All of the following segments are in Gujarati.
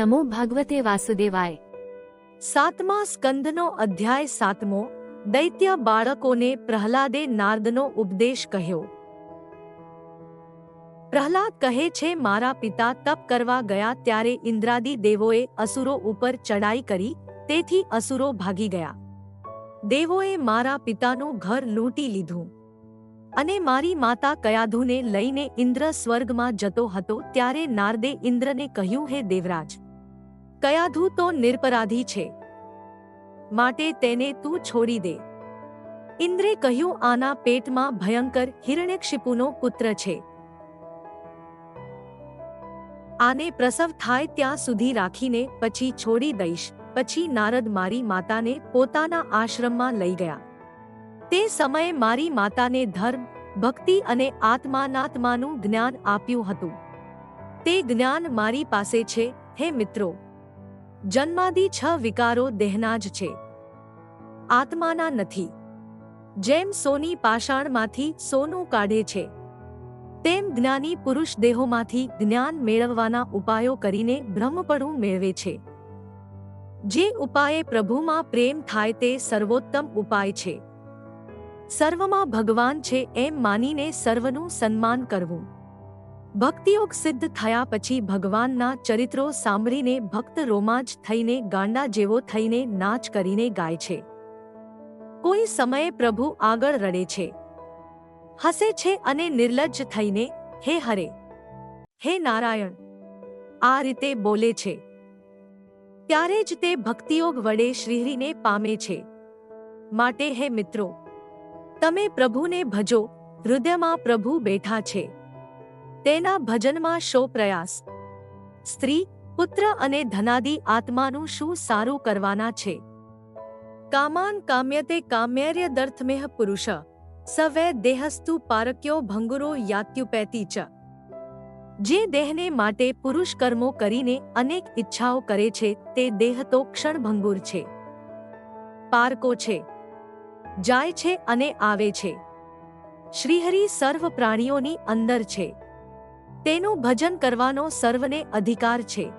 નમો ભગવતે વાસુદેવાય સાતમા સ્કંદનો અધ્યાય સાતમો દૈત્ય બાળકોને પ્રહલાદે નારદનો ઉપદેશ કહ્યો પ્રહલાદ કહે છે મારા પિતા તપ કરવા ગયા ત્યારે ઇન્દ્રાદી દેવોએ અસુરો ઉપર ચડાઈ કરી તેથી અસુરો ભાગી ગયા દેવોએ મારા પિતાનું ઘર લૂંટી લીધું અને મારી માતા કયાધુને લઈને ઇન્દ્ર સ્વર્ગમાં જતો હતો, ત્યારે નારદે ઇન્દ્રને કહ્યું, હે દેવરાજ કયાધુ તો નિરપરાધી છે. માટે તેને તું છોડી દે. ઇન્દ્રે કહ્યું, આના પેટમાં ભયંકર હિરણ્યક્ષિપુનો પુત્ર છે. આને પ્રસવ થાય ત્યાં સુધી રાખીને પછી છોડી દઈશ. પછી નારદ મારી માતાને પોતાના આશ્રમમાં લઈ ગયા. તે સમયે મારી માતાને ધર્મ, ભક્તિ અને આત્માનાત્માનું જ્ઞાન આપ્યું હતું. તે જ્ઞાન મારી પાસે છે. હે મિત્રો જન્માદી છ વિકારો દેહના જ છે. આત્માના નથી. જેમ સોની પાષાણમાંથી સોનું કાઢે છે, તેમ જ્ઞાની પુરુષ દેહોમાંથી જ્ઞાન મેળવવાના ઉપાયો કરીને બ્રહ્મપણું મેળવે છે. જે ઉપાયે પ્રભુમાં પ્રેમ થાય તે સર્વોત્તમ ઉપાય છે. સર્વમાં ભગવાન છે એમ માનીને સર્વનું સન્માન કરવું. ભક્તિયોગ સિદ્ધ થયા પછી ભગવાનના ચરિત્રો સાંભળીને ભક્ત રોમાંચ થઈને ગાંડા જેવો થઈને નાચ કરીને ગાય છે. કોઈ સમયે પ્રભુ આગળ રડે છે. હસે છે અને નિર્લજ્જ થઈને, હે હરે! હે નારાયણ! આ રીતે બોલે છે. ત્યારે જ તે ભક્તિયોગ વડે શ્રીહરીને પામે છે. માટે હે મિત્રો, તમે પ્રભુને ભજો, હૃદયમાં પ્રભુ બેઠા છે. તેના ભજનમાં શો પ્રયાસ? સ્ત્રી, પુત્ર અને ધનાદિ આત્માનું શું સારું કરવાના છે? કામાન કામ્યતે કામ્યર્યદર્થમેહ પુરુષ, સવે દેહસ્તુ પારક્યો ભંગુરો યાત્યુપેતી ચ. જે દેહને માટે પુરુષ કર્મો કરીને અનેક ઈચ્છાઓ કરે છે, તે દેહ તો ક્ષણભંગુર છે. પારકો છે. જાય છે અને આવે છે. શ્રીહરિ સર્વ પ્રાણીઓની અંદર છે. તેનું ભજન કરવાનો સર્વને અધિકાર છે.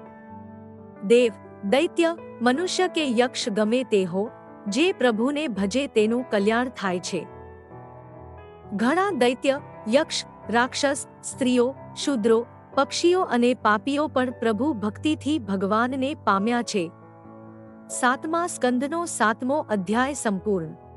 દેવ, દૈત્ય, મનુષ્ય કે યક્ષ ગમે તે હો, જે પ્રભુને ભજે તેનું કલ્યાણ થાય છે. ઘણા દૈત્ય, યક્ષ, રાક્ષસ, સ્ત્રીઓ, શુદ્રો, પક્ષીઓ અને પાપીઓ પણ પ્રભુ ભક્તિથી ભગવાનને પામ્યા છે. સાતમા સ્કંદનો સાતમો અધ્યાય સંપૂર્ણ.